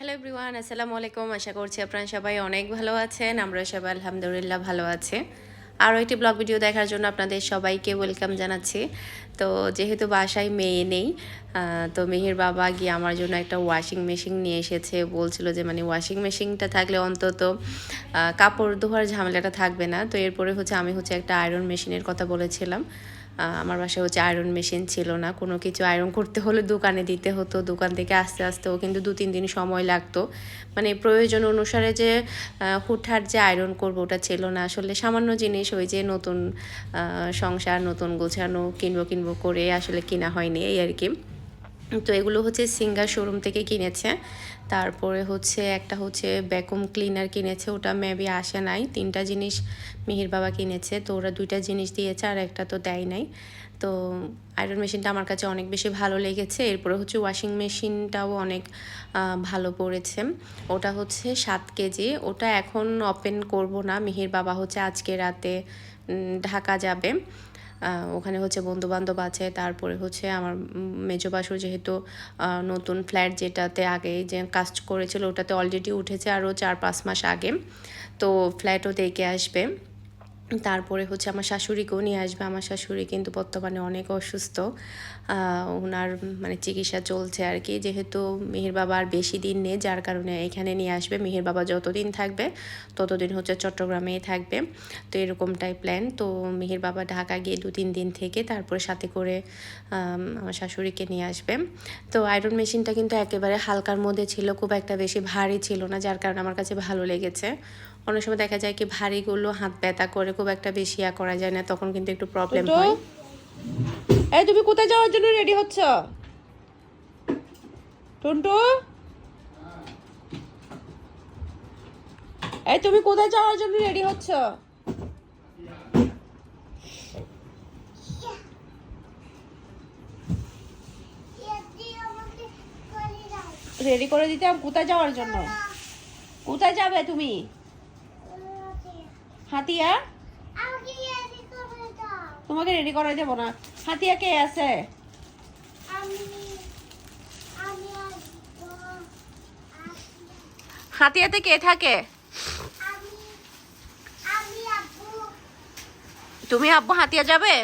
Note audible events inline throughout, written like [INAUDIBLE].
Hello everyone আসসালামু আলাইকুম আশা করছি আপনারা সবাই অনেক ভালো আছেন আমরা সবাই আলহামদুলিল্লাহ ভালো আছি আরও একটি ব্লগ ভিডিও দেখার জন্য আপনাদের সবাইকে ওয়েলকাম জানাচ্ছি তো যেহেতু বাসায় মেয়ে নেই তো মেহের বাবা গিয়ে আমার জন্য একটা ওয়াশিং মেশিন নিয়ে এসেছে। বলছিল যে মানে ওয়াশিং মেশিনটা থাকলে অন্তত কাপড় ধোয়ার ঝামেলাটা থাকবে না। তো এরপরে হচ্ছে আমি হচ্ছে একটা আয়রন মেশিনের কথা বলেছিলাম। আমার বাসায় হচ্ছে আয়রন মেশিন ছিল না। কোনো কিছু আয়রন করতে হলে দোকানে দিতে হতো। দোকান থেকে আস্তে আস্তেও কিন্তু দু, তিন দিন সময় লাগতো। মানে প্রয়োজন অনুসারে যে হুটহাট যে আয়রন করব ওটা ছিল না। আসলে সামান্য জিনিস ওই যে নতুন সংসার, নতুন গোছানো, কিনবো কিনবো করে আসলে কিনা হয়নি, এই আর কি। তো এগুলো হচ্ছে সিঙ্গার শোরুম থেকে কিনেছে। তারপরে হচ্ছে একটা হচ্ছে ভ্যাকুম ক্লিনার কিনেছে, ওটা মেবি আসে নাই। তিনটা জিনিস মিহির বাবা কিনেছে, তো ওরা দুইটা জিনিস দিয়েছে আর একটা তো দেয় নাই। তো আয়রন মেশিনটা আমার কাছে অনেক বেশি ভালো লেগেছে। এরপরে হচ্ছে ওয়াশিং মেশিনটাও অনেক ভালো পড়েছে। ওটা হচ্ছে সাত কেজি। ওটা এখন ওপেন করব না। মিহির বাবা হচ্ছে আজকে রাতে ঢাকা যাবে। ওখানে হচ্ছে বন্ধুবান্ধব আছে, তারপরে হচ্ছে আমার মেজবাসু যেহেতু নতুন ফ্ল্যাট যেটাতে আগে যে কাজ করেছিল ওটাতে অলরেডি উঠেছে আরও চার পাঁচ মাস আগে। তো ফ্ল্যাটও দেখে আসবে। তারপরে হচ্ছে আমার শাশুড়িকেও নিয়ে আসবে। আমার শাশুড়ি কিন্তু বর্তমানে অনেক অসুস্থ। ওনার মানে চিকিৎসা চলছে আর কি। যেহেতু মেহের বাবা আর বেশি দিন নেই, যার কারণে এখানে নিয়ে আসবে। মেহের বাবা যতদিন থাকবে, ততদিন হচ্ছে চট্টগ্রামেই থাকবে। তো এরকমটাই প্ল্যান তো মেহের বাবা ঢাকা গিয়ে দু তিন দিন থেকে তারপরে সাথে করে আমার শাশুড়িকে নিয়ে আসবে। তো আয়রন মেশিনটা কিন্তু একেবারে হালকার মধ্যে ছিল, খুব একটা বেশি ভারী ছিল না, যার কারণে আমার কাছে ভালো লেগেছে। অনেক সময় দেখা যায় কি ভারীগুলো হাত ব্যথা করে খুব একটা বেশি ইয়া করা যায় না তখন কিন্তু একটু প্রবলেম হয়। এই তুমি কোথায় যাওয়ার জন্য রেডি হচ্ছ? টুনটু? এই তুমি কোথায় যাওয়ার জন্য রেডি হচ্ছ? রেডি করে দিতাম কোথায় যাওয়ার জন্য? কোথায় যাবে তুমি? হাতিয়া? তোমাকে রেডি করা যাব না। হাতিয়া কে আছে? হাতিয়াতে কে থাকে? তুমি আব্বু হাতিয়া যাবে?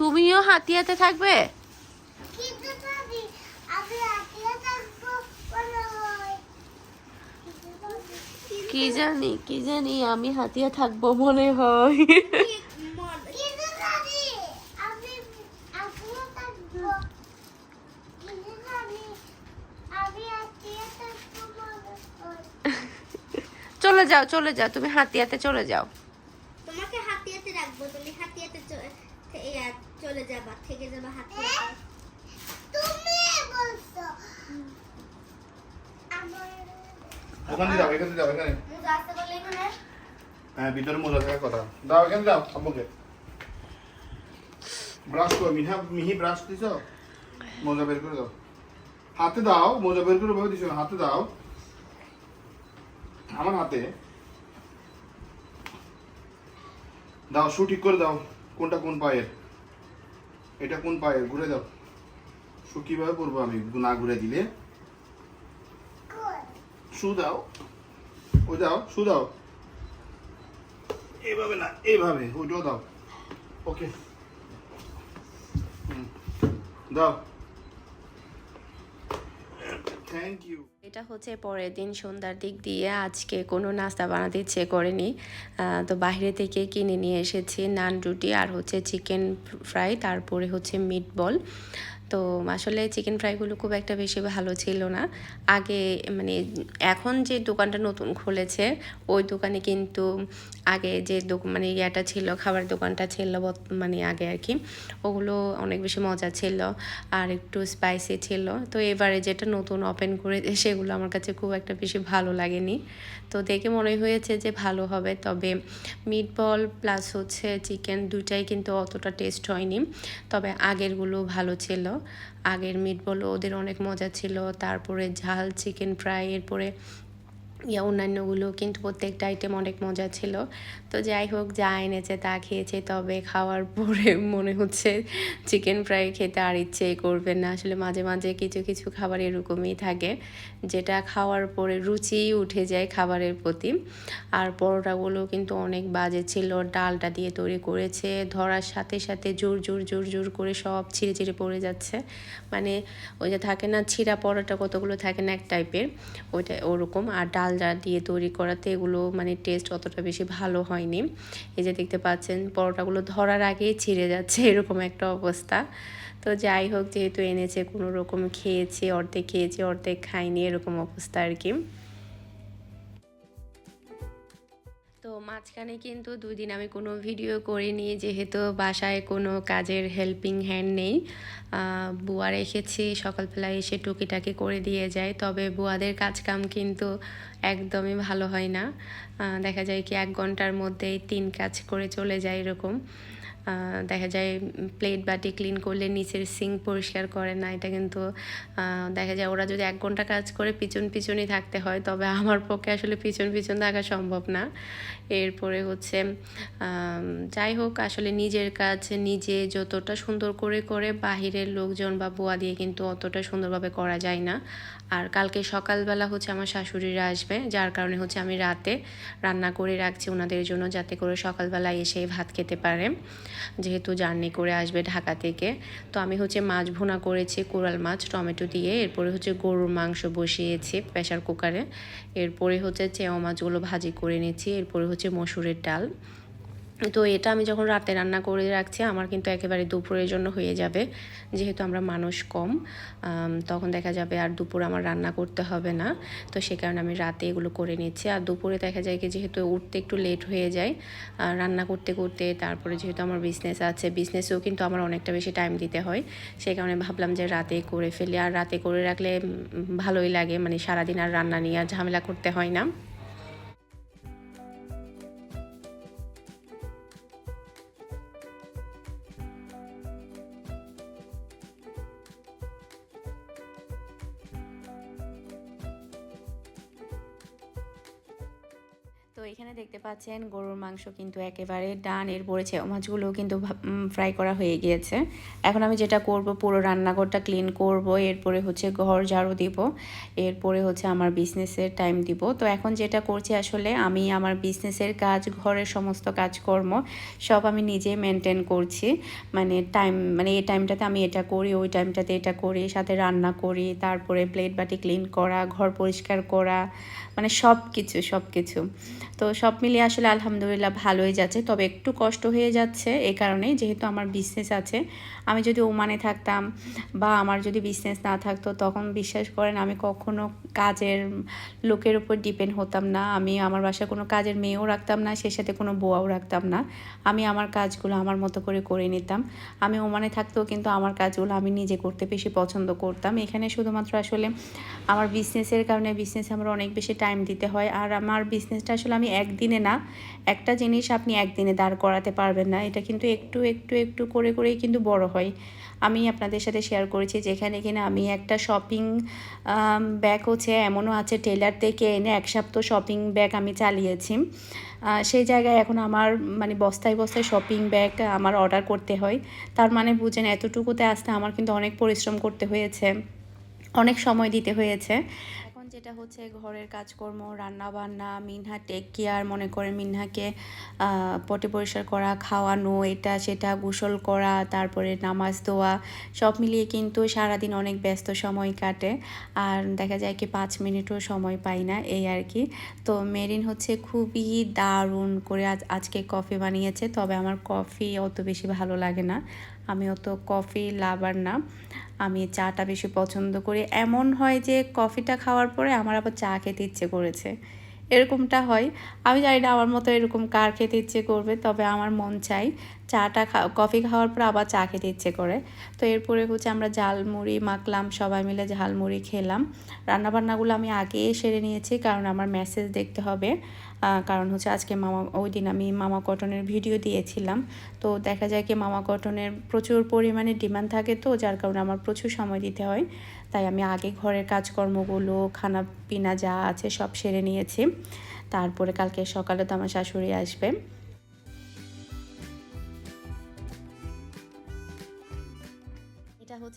তুমিও হাতিয়াতে থাকবে? কি জানি কি জানি আমি হাতিয়া থাকব মনে হয়। চলে যাও চলে যাও তুমি হাতিয়াতে চলে যাও। তোমাকে হাতিয়াতে রাখব তুমি হাতিয়াতে চলে যাবা থেকে যাবা হাতিয়াতে তুমি বলছো। ওখানে যাও এখানে যাও এখানে। হ্যাঁ ভিতরে মোজা থাকার কথা। দাও এখানে দাও আব্বুকে। ব্রাশ করো মিঠা মিহি ব্রাশ দিছ? মোজা বের করে দাও। হাতে দাও মোজা বের করে ভাবে দিছ না, হাতে দাও। আমার হাতে। দাও শু ঠিক করে দাও কোনটা কোন পায়ের। এটা কোন পায়ে? ঘুরে দাও শু কীভাবে করব আমি? না ঘুরে দিলে। শু দাও। ও দাও শু দাও। এইভাবে না এইভাবে ওইটাও দাও। ওকে। দাও। থ্যাংক ইউ এটা হচ্ছে পরের দিন সন্ধ্যার দিক দিয়ে আজকে কোনো নাস্তা বানাতে ইচ্ছে করেনি। তো বাইরে থেকে কিনে নিয়ে এসেছি নান রুটি আর হচ্ছে চিকেন ফ্রাই, তারপরে হচ্ছে মিট বল তো আসলে চিকেন ফ্রাইগুলো খুব একটা বেশি ভালো ছিল না। আগে মানে এখন যে দোকানটা নতুন খুলেছে, ওই দোকানে কিন্তু আগে যে মানে ইয়াটা ছিল, খাবার দোকানটা ছিল মানে আগে আর কি ওগুলো অনেক বেশি মজা ছিল আর একটু স্পাইসি ছিল। তো এবারে যেটা নতুন ওপেন করে সেগুলো আমার কাছে খুব একটা বেশি ভালো লাগেনি। তো দেখে মনে হয়েছে যে ভালো হবে। তবে মিট বল প্লাস হচ্ছে চিকেন দুটাই কিন্তু অতটা টেস্ট হয়নি। তবে আগেরগুলো ভালো ছিল। আগের মিট বল ওদের অনেক মজা ছিল। তারপরে ঝাল চিকেন ফ্রাই এরপরে ইয়া অন্যান্যগুলো কিন্তু প্রত্যেকটা আইটেম অনেক মজা ছিল। তো যাই হোক, যা এনেছে তা খেয়েছে, তবে খাওয়ার পরে [LAUGHS] মনে হচ্ছে চিকেন ফ্রাই খেতে আর ইচ্ছে করবে না। আসলে মাঝে মাঝে কিছু কিছু খাবার এরকমই থাকে, যেটা খাওয়ার পরে রুচি উঠে যায় খাবারের প্রতি। আর পরোটাগুলো কিন্তু অনেক বাজে ছিল, ডালটা দিয়ে তৈরি করেছে, ধরার সাথে সাথে জোর জোর জোর জোর করে সব ছিঁড়ে ছিঁড়ে পড়ে যাচ্ছে। মানে ওই যে থাকে না, ছিঁড়া পরোটা কতগুলো থাকে না, এক টাইপের ওইটা ওরকম। আর ডালটা দিয়ে তৈরি করাতে এগুলো মানে টেস্ট অতটা বেশি ভালো হয়নি। এই যে দেখতে পাচ্ছেন, পরোটাগুলো ধরার আগেই ছিঁড়ে যাচ্ছে, [LAUGHS] এরকম একটা অবস্থা। তো যাই হোক, যেহেতু এনেছে, কোনো রকম খেয়েছে, অর্ধেক খেয়েছে, অর্ধেক খাইনি এরকম অবস্থা আর কি। মাঝখানে কিন্তু দুই দিন আমি কোনো ভিডিও করিনি, যেহেতু বাসায় কোনো কাজের হেল্পিং হ্যান্ড নেই। বুয়া রেখেছি সকালবেলায় এসে টুকিটাকি করে দিয়ে যায়। তবে বুয়াদের কাজ কাম কিন্তু একদমই ভালো হয় না। দেখা যায় কি এক ঘণ্টার মধ্যেই তিন কাজ করে চলে যায় এরকম। দেখা যায় প্লেট বাটি ক্লিন করলে নিচের সিঙ্ক পরিষ্কার করে না, এটা কিন্তু দেখা যায় ওরা যদি এক ঘণ্টা কাজ করে পিছন পিছনই থাকতে হয়, তবে আমার পক্ষে আসলে পিছন পিছন থাকা সম্ভব না। এরপরে হচ্ছে যাই হোক, আসলে নিজের কাজ নিজে যতটা সুন্দর করে করে বাহিরের লোকজন বা বুয়া দিয়ে কিন্তু অতটা সুন্দরভাবে করা যায় না। আর কালকে সকালবেলা হচ্ছে আমার শাশুড়িরা আসবে, যার কারণে হচ্ছে আমি রাতে রান্না করে রাখছি ওনাদের জন্য যাতে করে সকালবেলা এসে ভাত খেতে পারে। যেহেতু জার্নি করে আসবে ঢাকা থেকে। তো আমি হচ্ছে মাছ ভুনা করেছি, কোরাল মাছ, টমেটো দিয়ে। এরপরে হচ্ছে গরুর মাংস বসিয়েছি প্রেশার কুকারে। এরপরে হচ্ছে চেও মাছগুলো ভাজি করে নিচ্ছি। এরপরে হচ্ছে মসুরের ডাল। তো এটা আমি যখন রাতে রান্না করে রাখছি, আমার কিন্তু একেবারে দুপুরের জন্য হয়ে যাবে। যেহেতু আমরা মানুষ কম তখন দেখা যাবে আর দুপুর আমার রান্না করতে হবে না। তো সে কারণে আমি রাতে এগুলো করে নিচ্ছি। আর দুপুরে দেখা যায় কি, যেহেতু উঠতে একটু লেট হয়ে যায় রান্না করতে করতে, তারপরে যেহেতু আমার বিজনেস আছে বিজনেসেও কিন্তু আমার অনেকটা বেশি টাইম দিতে হয়। সেই কারণে ভাবলাম যে রাতে করে ফেলি। আর রাতে করে রাখলে ভালোই লাগে। মানে সারাদিন আর রান্না নিয়ে আর ঝামেলা করতে হয় না। পাচ্ছেন, গরুর মাংস কিন্তু একেবারে ডান এরপরে ছেও মাছগুলো কিন্তু ফ্রাই করা হয়ে গিয়েছে। এখন আমি যেটা করব, পুরো রান্নাঘরটা ক্লিন করব। এরপরে হচ্ছে ঘর ঝাড়ু দিব। এরপরে হচ্ছে আমার বিজনেসের টাইম দিব। তো এখন যেটা করছি আসলে আমি আমার বিজনেসের কাজ, ঘরের সমস্ত কাজকর্ম সব আমি নিজে মেনটেন করছি। মানে টাইম মানে এই টাইমটাতে আমি এটা করি, ওই টাইমটাতে এটা করি, সাথে রান্না করি, তারপরে প্লেট বাটি ক্লিন করা, ঘর পরিষ্কার করা মানে সব কিছু সব কিছু তো সব মিলিয়ে আসলে আলহামদুলিল্লাহ ভালোই যাচ্ছে। তবে একটু কষ্ট হয়ে যাচ্ছে এই কারণে যেহেতু আমার বিজনেস আছে। আমি যদি ওমানে থাকতাম বা আমার যদি বিজনেস না থাকতো, তখন বিশ্বাস করেন আমি কখনো কাজের লোকের উপর ডিপেন্ড হতাম না। আমি আমার বাসায় কোনো কাজের মেয়েও রাখতাম না, সে সাথে কোনো বোয়াও রাখতাম না। আমি আমার কাজগুলো আমার মতো করে করে নিতাম। আমি ওমানে থাকতেও কিন্তু আমার কাজগুলো আমি নিজে করতে বেশি পছন্দ করতাম। এখানে শুধুমাত্র আসলে আমার বিজনেসের কারণে বিজনেস আমার অনেক বেশি টাইম দিতে হয়। আর আমার বিজনেসটা আসলে আমি একদিনে না, একটা জিনিস আপনি একদিনে দাঁড় করাতে পারবেন না। এটা কিন্তু একটু একটু একটু করে, করেই কিন্তু বড় হয়। আমি আপনাদের সাথে শেয়ার করেছি যেখানে কিনা আমি একটা শপিং ব্যাগ হচ্ছে, এমনও আছে টেলার থেকে এনে এক সপ্তাহ শপিং ব্যাগ আমি চালিয়েছি। সেই জায়গায় এখন আমার মানে বস্তায় বস্তায় শপিং ব্যাগ আমার অর্ডার করতে হয়। তার মানে বুঝেন এতটুকুতে আসতে আমার কিন্তু অনেক পরিশ্রম করতে হয়েছে। অনেক সময় দিতে হয়েছে। যেটা হচ্ছে ঘরের কাজকর্ম রান্না বান্না মিনহা টেক কেয়ার মনে করে মিনহাকে পটি পরিষ্কার করা, খাওয়ানো, এটা সেটা গোসল করা, তারপরে নামাজ দেওয়া, সব মিলিয়ে কিন্তু সারাদিন অনেক ব্যস্ত সময় কাটে। আর দেখা যায় কি পাঁচ মিনিটও সময় পাই না, এই আর কি। তো মেরিন হচ্ছে খুবই দারুণ করে আজ, আজকে কফি বানিয়েছে, তবে আমার কফি অত বেশি ভালো লাগে না। আমি অত কফি লাভার না। আমি চাটা বেশি পছন্দ করি। এমন হয় যে, কফিটা খাওয়ার পরে আমার আবার চা খেতে ইচ্ছে করেছে। এরকমটা হয়। আমি জানি না আমার মতো এরকম কার খেতে ইচ্ছে করবে, তবে আমার মন চাই চাটা খা কফি খাওয়ার পর আবার চা খেতে ইচ্ছে করে। তো এরপরে হচ্ছে আমরা ঝালমুড়ি, মাখলাম, সবাই মিলে ঝালমুড়ি খেলাম। রান্নাবান্নাগুলো আমি আগে সেরে নিয়েছি, কারণ আমার মেসেজ দেখতে হবে। কারণ হচ্ছে আজকে মামা, ওই দিন আমি মামা কটনের ভিডিও দিয়েছিলাম। তো দেখা যায় কি মামা কটনের প্রচুর পরিমাণে ডিমান্ড থাকে তো, যার কারণে আমার প্রচুর সময় দিতে হয়। তাই আমি আগে ঘরের কাজকর্মগুলো খানা পিনা যা আছে সব সেরে নিয়েছি। তারপরে কালকে সকালে তো আমার শাশুড়ি আসবে।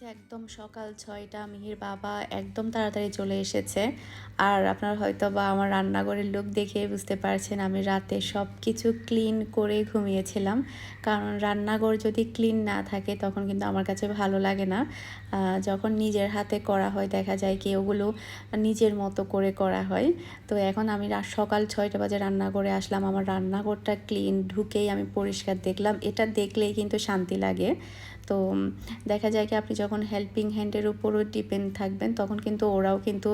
হচ্ছে একদম সকাল ছয়টা মিহির বাবা একদম তাড়াতাড়ি চলে এসেছে। আর আপনার হয়তো বা আমার রান্নাঘরের লোক দেখে বুঝতে পারছেন আমি রাতে সব কিছু ক্লিন করে ঘুমিয়েছিলাম। কারণ রান্নাঘর যদি ক্লিন না থাকে তখন কিন্তু আমার কাছে ভালো লাগে না। যখন নিজের হাতে করা হয় দেখা যায় কি ওগুলো নিজের মতো করে করা হয়। তো এখন আমি সকাল ছয়টা বাজে রান্নাঘরে আসলাম। আমার রান্নাঘরটা ক্লিন ঢুকেই আমি পরিষ্কার দেখলাম। এটা দেখলেই কিন্তু শান্তি লাগে। তো দেখা যায় কি আপনি যখন হেল্পিং হ্যান্ডের উপরও ডিপেন্ড থাকবেন, তখন কিন্তু ওরাও কিন্তু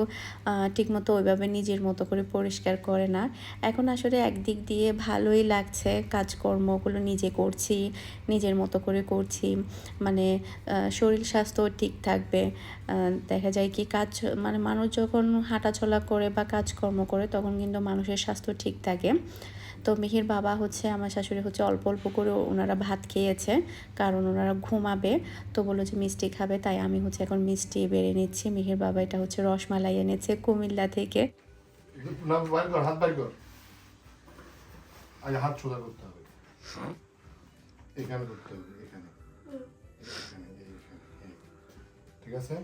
ঠিকমতো ওইভাবে নিজের মতো করে পরিষ্কার করে না। এখন আসলে একদিক দিয়ে ভালোই লাগছে কাজকর্মগুলো নিজে করছি, নিজের মতো করে করছি মানে শরীর স্বাস্থ্য ঠিক থাকবে। দেখা যায় কি কাজ মানে মানুষ যখন হাঁটাচলা করে বা কাজকর্ম করে, তখন কিন্তু মানুষের স্বাস্থ্য ঠিক থাকে। তো মিহির বাবা হচ্ছে, আমার শাশুড়ি হচ্ছে অল্প অল্প করে ওনারা ভাত খেয়েছে, কারণ ওনারা ঘুমাবে। তো বলল যে মিষ্টি খাবে, তাই আমি হচ্ছে এখন মিষ্টি বেড়ে নিচ্ছি। মিহির বাবা এটা হচ্ছে রসমালাই এনেছে কুমিল্লা থেকে। ঠিক আছে?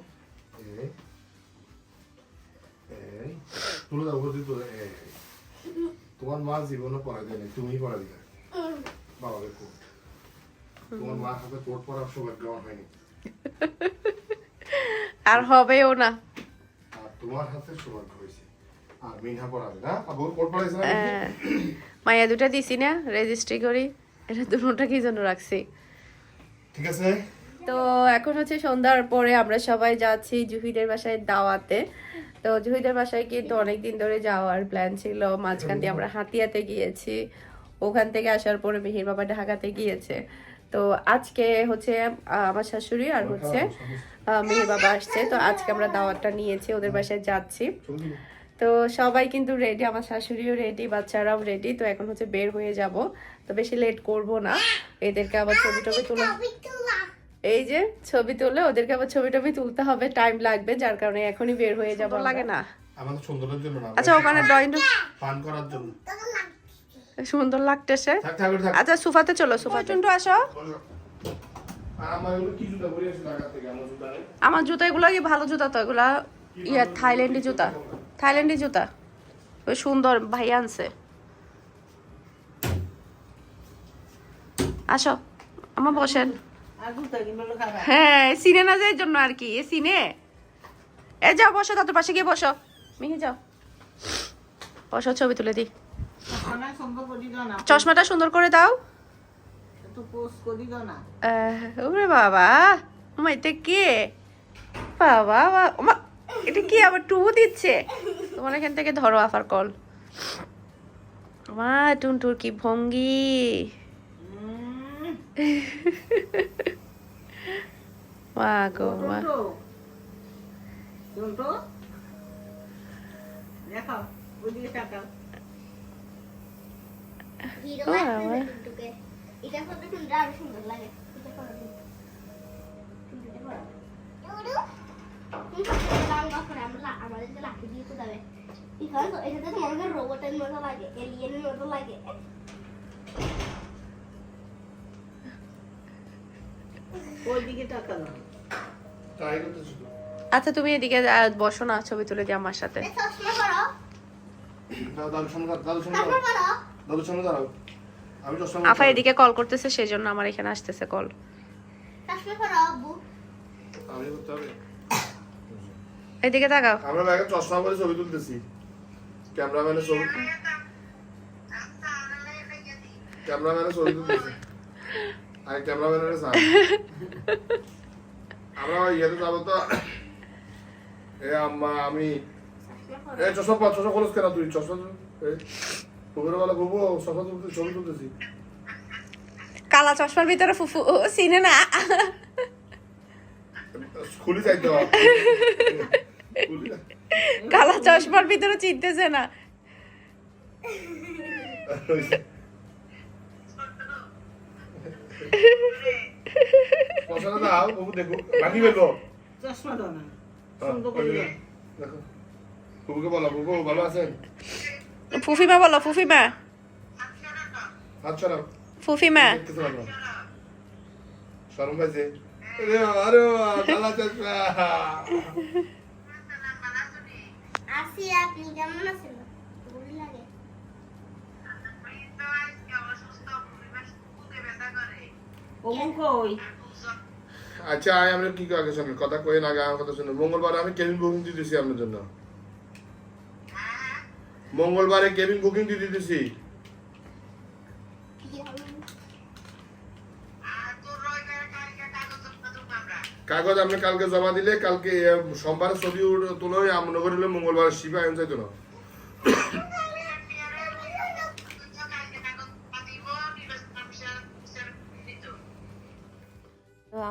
তুলে দাও তোমার মা জীবনে পড়া দেয়নি তুমি পড়া দিলে। বাবাকে কোট। তোমার মা হাতে কোট পরার সৌভাগ্য আমার হয়নি। আর হবেও না। আর তোমার হাতে সৌভাগ্য হয়েছে। আর মিনহা পড়াবে না। আর বউ কোট পড়াইছে না? হ্যাঁ। দুটা দিছি না রেজিস্ট্রি করি। এটা দুটোটা কি জন্য রাখছি? ঠিক আছে। তো এখন হচ্ছে সন্ধ্যার পরে আমরা সবাই যাচ্ছি জুহিদের বাসায় দাওয়াতে। তো জুহিদের বাসায় কিন্তু অনেক দিন ধরে যাওয়ার প্ল্যান ছিল। মাঝখান দিয়ে আমরা হাতিয়াতে গিয়েছি। ওখান থেকে আসার পরে মিহির বাবা ঢাকাতে গিয়েছে। তো আজকে হচ্ছে আমার শাশুড়ি আর হচ্ছে মিহির বাবা আসছে। তো আজকে আমরা দাওয়াতটা নিয়েছি, ওদের বাসায় যাচ্ছি। তো সবাই কিন্তু রেডি আমার শাশুড়িও রেডি বাচ্চারাও রেডি তো এখন হচ্ছে বের হয়ে যাব। তো বেশি লেট করব না। এদেরকে আবার ছবি টবি তুলে এই যে ছবি তুলে ওদেরকে আবার ছবি টবি তুলতে হবে টাইম লাগবে যার কারণে এখনই বের হয়ে যাব লাগে না? আমাদের সৌন্দর্যের জন্য না। আচ্ছা ওখানে ড্রয়িং পান করার জন্য। সুন্দর লাগতেছে। আচ্ছা সোফাতে চলো সোফা টুন্টু আসো। আমার জুতা এগুলো কি ভালো জুতা তো? এগুলা ইয়া থাইল্যান্ডি জুতা। থাইল্যান্ডি জুতা। ওই সুন্দর ভাই আনছে। আসো আমার বসেন। হ্যাঁ সিনে না যায় জন্য আর কি। এ সিনে? এ যাও, বসো তাদের পাশে গিয়ে বসো। মিহি যাও। বসো, ছবি তুলে দি চশমাটা সুন্দর করে দাও। ওরে বাবা। ওমা, এটা কে? বাবা ওমা, এটা কি আবার টু দিচ্ছে? তোমার এখান থেকে ধরো আফার কল। মা টুনটুর কি ভঙ্গি। মা গো মা আমাদের লাঠি দিয়ে কোদাবে এখানে তো এটাতে তো মনে হয় রোবটের মতো লাগে এলিয়েনের মতো লাগে ট্রাই করতেছি তো। আচ্ছা তুমি এদিকে বসো না ছবি তুলে দিও আমার সাথে। আফা এদিকে কল করতেছে সেই জন্য আমার এখানে আসতেছে কল এদিকে তাকাও। আমরা ব্যাগে চশমা পরে ছবি তুলতেছি। ক্যামেরাম্যানের ছবি ক্যামেরাম্যানের ছবি তুলতেছি। আর ক্যামেরাম্যানের সাথে আমরা ইয়েতে যাব তো এ আম্মা আমি এ চশমা পা চশমা খোলস কেন তুই চশমা বুবুর বেলা বুবু চশমা তুলতে ছবি তুলতেছি কালা চশমার ভিতরে ফুফু ও, চিনে না খুলি যাইতে কালা চশমার ভিতরে চিনতেছে না পছন্দ দাও বাবু দেখো ভাঙি ফেলব চশমা দাও না হ্যাঁ, সুন্দর করে দেখো বলো ভালো আছেন ফুফিমা বলো ফুফিমা। হাত ছড়াও ফুফিমা ভালো শরম পাইছে। আরে বাবা, আরে বাবা, কালা চশমা। আসি আপনি কেমন আছেন? অমুক কই? আচ্ছা আয় আমরা কি আগে শুনুন? কথা কই না আগে আমার কথা শুনুন। মঙ্গলবার আমি কেবিন বুকিং দিয়ে দিছি আপনার জন্য। মঙ্গলবারে কেবিন বুকিং দিয়ে দিতেছি কি কাগজ আপনি কালকে জমা দিলে কালকে সোমবার ছবি তুলো আমরা করিলে মঙ্গলবার শিবা আইন যাইতো না।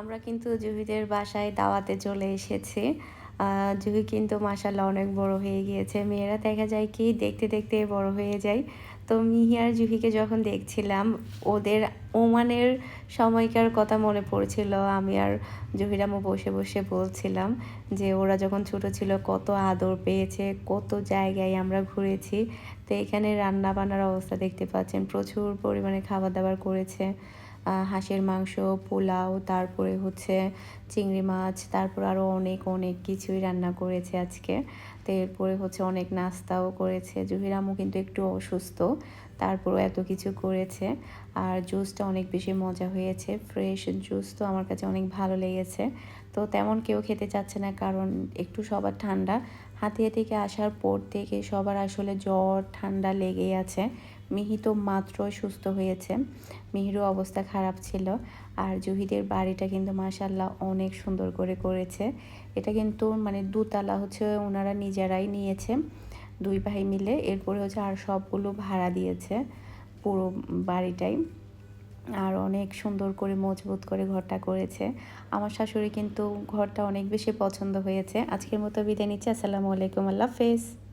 আমরা কিন্তু জুহিদের বাসায় দাওয়াতে চলে এসেছি। জুহি কিন্তু মাসাল্লাহ অনেক বড় হয়ে গিয়েছে। মেয়েরা দেখা যায় কি, দেখতে দেখতে বড় হয়ে যায়। তো মিহি আর জুহিকে যখন দেখছিলাম, ওদের ওমানের সময়কার কথা মনে পড়ছিল। আমি আর জহিরামও বসে বসে বলছিলাম যে, ওরা যখন ছোট ছিল, কত আদর পেয়েছে, কত জায়গায় আমরা ঘুরেছি। তো এখানে রান্না বান্নার অবস্থা দেখতে পাচ্ছেন, প্রচুর পরিমাণে খাবার দাবার করেছে। হাঁসের মাংস, পোলাও, তারপরে হচ্ছে চিংড়ি মাছ, তারপর আরও অনেক অনেক কিছুই রান্না করেছে আজকে। তো এরপরে হচ্ছে অনেক নাস্তাও করেছে। জহিরামও কিন্তু একটু অসুস্থ, তারপরও এত কিছু করেছে। আর জুসটা অনেক বেশি মজা হয়েছে। ফ্রেশ জুস তো আমার কাছে অনেক ভালো লেগেছে। তো তেমন কেউ খেতে চাচ্ছে না, কারণ একটু সবার ঠান্ডা। হাতিয়া থেকে আসার পর থেকে সবার আসলে জ্বর, ঠান্ডা লেগেই আছে। মিহি তো মাত্র সুস্থ হয়েছে। মিহিরও অবস্থা খারাপ ছিল। আর জুহিদের বাড়িটা কিন্তু মাসাল্লাহ অনেক সুন্দর করে করেছে। এটা কিন্তু মানে দুতলা হচ্ছে ওনারা নিজেরাই নিয়েছে। দুই ভাই মিলে এরপরে হচ্ছে আর সবগুলো ভাড়া দিয়েছে পুরো বাড়িটাই। আর অনেক সুন্দর করে মজবুত করে ঘরটা করেছে। আমার শাশুড়ি কিন্তু ঘরটা অনেক বেশি পছন্দ হয়েছে। আজকের মতো বিদায় নিচ্ছি। আসসালামু আলাইকুম। আল্লাহ হাফেজ।